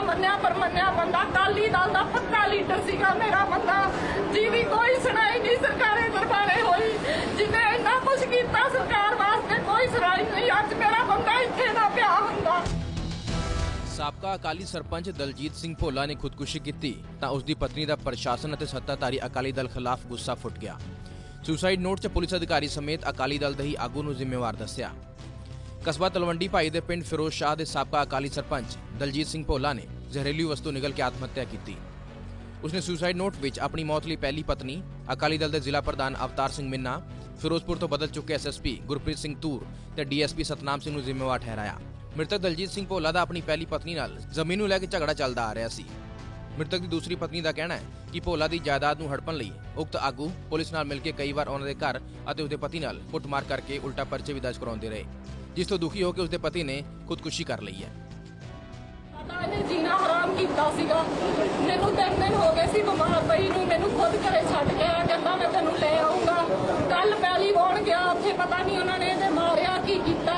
ਮੰਨਿਆ, ਪਰ ਮੰਨਿਆ ਬੰਦਾ ਕਾਲੀ ਦਲ ਦਾ ਪੱਕਾ ਲੀਡਰ ਸੀਗਾ ਮੇਰਾ ਬੰਦਾ। ਜਿਹਦੀ ਕੋਈ ਸੁਣਾਈ ਨਹੀਂ ਸਰਕਾਰੇ ਦਰਬਾਰੇ ਹੋਈ। ਜਿਹਨੇ ਇੰਨਾ ਕੁਝ ਕੀਤਾ ਸਰਕਾਰ ਵਾਸਤੇ, ਕੋਈ ਸੁਣਾਈ ਨਹੀਂ। ਅੱਜ ਮੇਰਾ ਬੰਦਾ ਇੱਥੇ ਨਾ ਪਿਆ ਹੁੰਦਾ। ਸਾਬਕਾ ਅਕਾਲੀ ਸਰਪੰਚ ਦਲਜੀਤ ਸਿੰਘ ਭੋਲਾ ਨੇ ਖੁਦਕੁਸ਼ੀ ਕੀਤੀ, ਤਾਂ ਉਸ ਦੀ ਪਤਨੀ ਦਾ ਪ੍ਰਸ਼ਾਸਨ ਅਤੇ ਸੱਤਾਧਾਰੀ ਅਕਾਲੀ ਦਲ ਖਿਲਾਫ ਗੁੱਸਾ ਫੁੱਟ ਗਿਆ। ਸੁਸਾਈਡ ਨੋਟ 'ਚ ਪੁਲਿਸ ਅਧਿਕਾਰੀ ਸਮੇਤ ਅਕਾਲੀ ਦਲ ਦੇ ਹੀ ਆਗੂ ਨੂੰ ਜ਼ਿੰਮੇਵਾਰ ਦੱਸਿਆ। ਕਸਬਾ ਤਲਵੰਡੀ ਭਾਈ ਦੇ ਪਿੰਡ ਫਿਰੋਜ਼ ਸ਼ਾਹ ਦੇ ਸਾਬਕਾ ਅਕਾਲੀ ਸਰਪੰਚ ਦਲਜੀਤ ਸਿੰਘ ਭੋਲਾ ਨੇ ਜ਼ਹਿਰੀਲੀ ਵਸਤੂ ਨਿਗਲ ਕੇ ਆਤਮ ਹੱਤਿਆ ਕੀਤੀ। ਉਸਨੇ ਸੁਸਾਈਡ ਨੋਟ ਵਿੱਚ ਆਪਣੀ ਮੌਤ ਲਈ ਪਹਿਲੀ ਪਤਨੀ, ਅਕਾਲੀ ਦਲ ਦੇ ਜ਼ਿਲ੍ਹਾ ਪ੍ਰਧਾਨ ਅਵਤਾਰ ਸਿੰਘ ਮਿੰਨਾ, ਫਿਰੋਜ਼ਪੁਰ ਤੋਂ ਬਦਲ ਚੁੱਕੇ ਐਸਐਸਪੀ ਗੁਰਪ੍ਰੀਤ ਸਿੰਘ ਤੂਰ ਤੇ ਡੀਐਸਪੀ ਸਤਨਾਮ ਸਿੰਘ ਨੂੰ ਜ਼ਿੰਮੇਵਾਰ ਠਹਿਰਾਇਆ। ਮ੍ਰਿਤਕ ਦਲਜੀਤ ਸਿੰਘ ਭੋਲਾ ਦਾ ਆਪਣੀ ਪਹਿਲੀ ਪਤਨੀ ਨਾਲ ਜ਼ਮੀਨ ਨੂੰ ਲੈ ਕੇ ਝਗੜਾ ਚੱਲਦਾ ਆ ਰਿਹਾ ਸੀ। ਮ੍ਰਿਤਕ ਦੀ ਦੂਸਰੀ ਪਤਨੀ ਦਾ ਕਹਿਣਾ ਹੈ ਕਿ ਭੋਲਾ ਦੀ ਜਾਇਦਾਦ ਨੂੰ ਹੜਪਣ ਲਈ ਉਕਤ ਆਗੂ ਪੁਲਿਸ ਨਾਲ ਮਿਲ ਕੇ ਕਈ ਵਾਰ ਉਹਨਾਂ ਦੇ ਘਰ ਅਤੇ ਉਸਦੇ ਪਤੀ ਨਾਲ ਕੁੱਟਮਾਰ ਕਰਕੇ ਉਲਟਾ ਪਰਚੇ ਵੀ ਦਰਜ ਕਰਾਉਂਦੇ ਰਹੇ। ਜਿਸ ਤੋਂ ਦੁਖੀ ਹੋ ਕੇ ਉਸਦੇ ਪਤੀ ਨੇ ਖੁਦਕੁਸ਼ੀ ਕਰ ਲਈ ਹੈ। ਸਾਡਾ ਇਹਨੇ ਜੀਣਾ ਹਰਾਮ ਕੀਤਾ ਸੀਗਾ। ਮੈਨੂੰ ਤਿੰਨ ਦਿਨ ਹੋ ਗਏ ਸੀ ਬਿਮਾਰ ਪਈ ਨੂੰ। ਮੈਨੂੰ ਖੁਦ ਘਰੇ ਛੱਡ ਕੇ ਕਹਿੰਦਾ, ਮੈਂ ਤੈਨੂੰ ਲੈ ਆਉਂਗਾ ਕੱਲ ਪਹਿਲੀ ਵਾਰ ਗਿਆ। ਉੱਥੇ ਪਤਾ ਨਹੀਂ ਉਹਨਾਂ ਨੇ ਇਹਦੇ ਮਾਰਿਆ ਕੀ ਕੀਤਾ।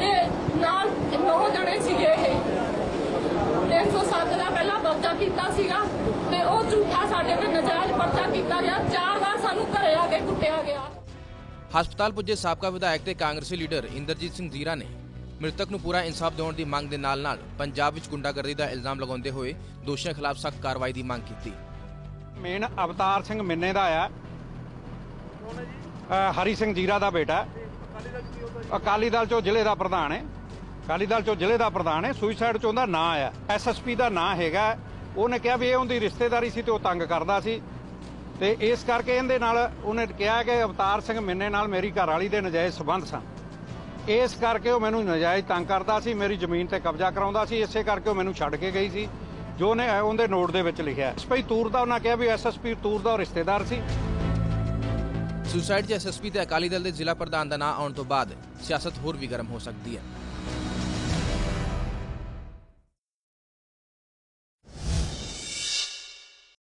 ਤੇ ਨਾਲ ਨੌ ਜਣੇ ਸੀਗੇ ਇਹ। 107 ਦਾ ਪਹਿਲਾਂ ਪਰਚਾ ਕੀਤਾ ਸੀਗਾ। ਤੇ ਉਹ ਝੂਠਾ ਸਾਡੇ ਤੇ ਨਜਾਇਜ਼ ਪਰਚਾ ਕੀਤਾ ਗਿਆ। ਚਾਰ ਵਾਰ ਸਾਨੂੰ ਘਰੇ ਆ ਕੇ ਕੁੱਟਿਆ ਗਿਆ। ਹਸਪਤਾਲ ਪੁੱਜੇ ਸਾਬਕਾ ਵਿਧਾਇਕ ਤੇ ਕਾਂਗਰਸੀ ਲੀਡਰ ਇੰਦਰਜੀਤ ਸਿੰਘ ਜ਼ੀਰਾ ਨੇ ਮ੍ਰਿਤਕ ਨੂੰ ਪੂਰਾ ਇਨਸਾਫ ਦਿਵਾਉਣ ਦੀ ਮੰਗ ਦੇ ਨਾਲ-ਨਾਲ ਪੰਜਾਬ ਵਿੱਚ ਗੁੰਡਾਗਰਦੀ ਦਾ ਇਲਜ਼ਾਮ ਲਗਾਉਂਦੇ ਹੋਏ ਦੋਸ਼ੀਆਂ ਖਿਲਾਫ ਸਖਤ ਕਾਰਵਾਈ ਦੀ ਮੰਗ ਕੀਤੀ। ਮੇਨ ਅਵਤਾਰ ਸਿੰਘ ਮਿੰਨੇ ਦਾ ਆ। ਹਰੀ ਸਿੰਘ ਜੀਰਾ ਦਾ ਬੇਟਾ। ਅਕਾਲੀ ਦਲ ਚੋਂ ਜ਼ਿਲ੍ਹੇ ਦਾ ਪ੍ਰਧਾਨ ਹੈ। ਅਕਾਲੀ ਦਲ ਚੋਂ ਜ਼ਿਲ੍ਹੇ ਦਾ ਪ੍ਰਧਾਨ ਹੈ। ਸੁਈਸਾਈਡ ਚ ਉਹਦਾ ਨਾਂ ਆ। ਐਸਐਸਪੀ ਦਾ ਨਾਂ ਹੈਗਾ। ਉਹਨੇ ਕਿਹਾ ਵੀ ਇਹ ਉਹਦੀ ਰਿਸ਼ਤੇਦਾਰੀ ਸੀ ਤੇ ਉਹ ਤੰਗ ਕਰਦਾ ਸੀ। ਤੇ ਇਸ ਕਰਕੇ ਇਹਦੇ ਨਾਲ ਉਹਨੇ ਕਿਹਾ ਕਿ ਅਵਤਾਰ ਸਿੰਘ ਮਿੰਨੇ ਨਾਲ ਮੇਰੀ ਘਰ ਵਾਲੀ ਦੇ ਨਜਾਇਜ਼ ਸਬੰਧ ਸਨ। ਇਸ ਕਰਕੇ ਉਹ ਮੈਨੂੰ ਨਜਾਇਜ਼ ਤੰਗ ਕਰਦਾ ਸੀ, ਮੇਰੀ ਜ਼ਮੀਨ ਤੇ ਕਬਜ਼ਾ ਕਰਾਉਂਦਾ ਸੀ, ਇਸੇ ਕਰਕੇ ਉਹ ਮੈਨੂੰ ਛੱਡ ਕੇ ਗਈ ਸੀ, ਜੋ ਉਹਨੇ ਉਹਦੇ ਨੋਟ ਦੇ ਵਿੱਚ ਲਿਖਿਆ ਐਸਪੀ ਤੂਰ ਦਾ ਉਹਨਾਂ ਕਿਹਾ ਵੀ ਐਸਐਸਪੀ ਤੂਰ ਦਾ ਉਹ ਰਿਸ਼ਤੇਦਾਰ ਸੀ। ਸੁਸਾਈਡ 'ਚ ਐਸਐਸਪੀ ਤੇ ਅਕਾਲੀ ਦਲ ਦੇ ਜ਼ਿਲ੍ਹਾ ਪ੍ਰਧਾਨ ਦਾ ਨਾਂ ਆਉਣ ਤੋਂ ਬਾਅਦ ਸਿਆਸਤ ਹੋਰ ਵੀ ਗਰਮ ਹੋ ਸਕਦੀ ਹੈ।